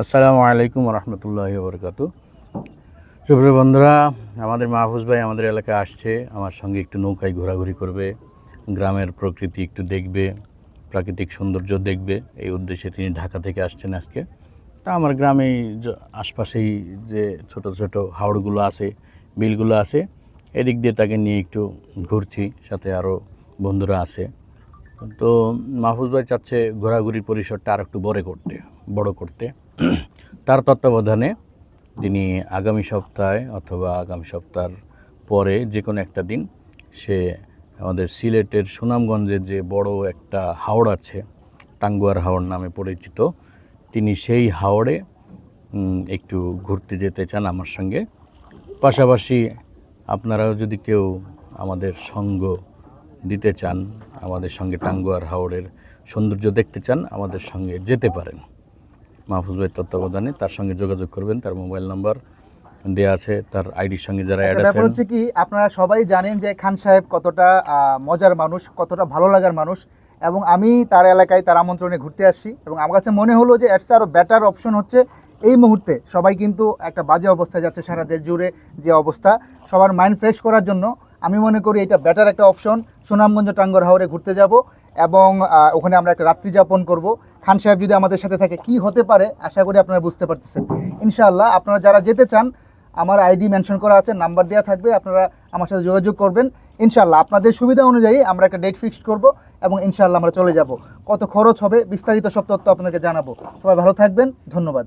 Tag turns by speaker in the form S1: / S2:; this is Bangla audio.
S1: আসসালামু আলাইকুম রহমতুল্লাহ বরকাত সুপ্রিয় বন্ধুরা, আমাদের মাহফুজ ভাই আমাদের এলাকায় আসছে, আমার সঙ্গে একটু নৌকায় ঘোরাঘুরি করবে, গ্রামের প্রকৃতি একটু দেখবে, প্রাকৃতিক সৌন্দর্য দেখবে, এই উদ্দেশ্যে তিনি ঢাকা থেকে আসছেন আজকে। তা আমার গ্রামেই আশপাশেই যে ছোট ছোট হাওড়গুলো আছে, বিলগুলো আছে, এদিক দিয়ে তাকে নিয়ে একটু ঘুরছি, সাথে আরও বন্ধুরা আছে। তো মাহফুজ ভাই চাচ্ছে ঘোরাঘুরির পরিসরটা আর একটু বড় করতে বড় করতে। তার তত্ত্বাবধানে তিনি আগামী সপ্তাহে অথবা আগামী সপ্তাহের পরে যে কোনো একটা দিন সে আমাদের সিলেটের সুনামগঞ্জের যে বড় একটা হাওড় আছে, টাঙ্গুয়ার হাওড় নামে পরিচিত, তিনি সেই হাওড়ে একটু ঘুরতে যেতে চান আমার সঙ্গে। পাশাপাশি আপনারাও যদি কেউ আমাদের সঙ্গ দিতে চান, আমাদের সঙ্গে টাঙ্গুয়ার হাওড়ের সৌন্দর্য দেখতে চান, আমাদের সঙ্গে যেতে পারেন। মাহফুজ ভাইয়ের তত্ত্বাবধানে তার সঙ্গে যোগাযোগ করবেন তার মোবাইল নাম্বার দেওয়া আছে তার আইডির সঙ্গে যারা অ্যাড
S2: ব্যাপার
S1: আছেন।
S2: হচ্ছে কি আপনারা সবাই জানেন যে খান সাহেব কতটা মজার মানুষ কতটা ভালো লাগার মানুষ এবং আমি তার এলাকায় তার আমন্ত্রণে ঘুরতে আসছি এবং আমার কাছে মনে হলো যে এটস আরও বেটার অপশন হচ্ছে এই মুহূর্তে সবাই কিন্তু একটা বাজে অবস্থায় যাচ্ছে সারা দেশ জুড়ে যে অবস্থা সবার মাইন্ড ফ্রেশ করার জন্য আমি মনে করি এটা বেটার একটা অপশন সুনামগঞ্জ টাঙ্গর হাওড়ে ঘুরতে যাব এবং ওখানে আমরা একটা রাত্রি যাপন করব। খান সাহেব যদি আমাদের সাথে থাকে, কি হতে পারে? আশা করি আপনারা বুঝতে পারতেছেন। ইনশাআল্লাহ, আপনারা যারা যেতে চান, আমার আইডি মেনশন করা আছে, নাম্বার দেওয়া থাকবে, আপনারা আমার সাথে যোগাযোগ করবেন। ইনশাল্লাহ আপনাদের সুবিধা অনুযায়ী আমরা একটা ডেট ফিক্সড করব এবং ইনশাল্লাহ আমরা চলে যাব। কত খরচ হবে, বিস্তারিত সব তথ্য আপনাদেরকে জানাব। সবাই ভালো থাকবেন, ধন্যবাদ।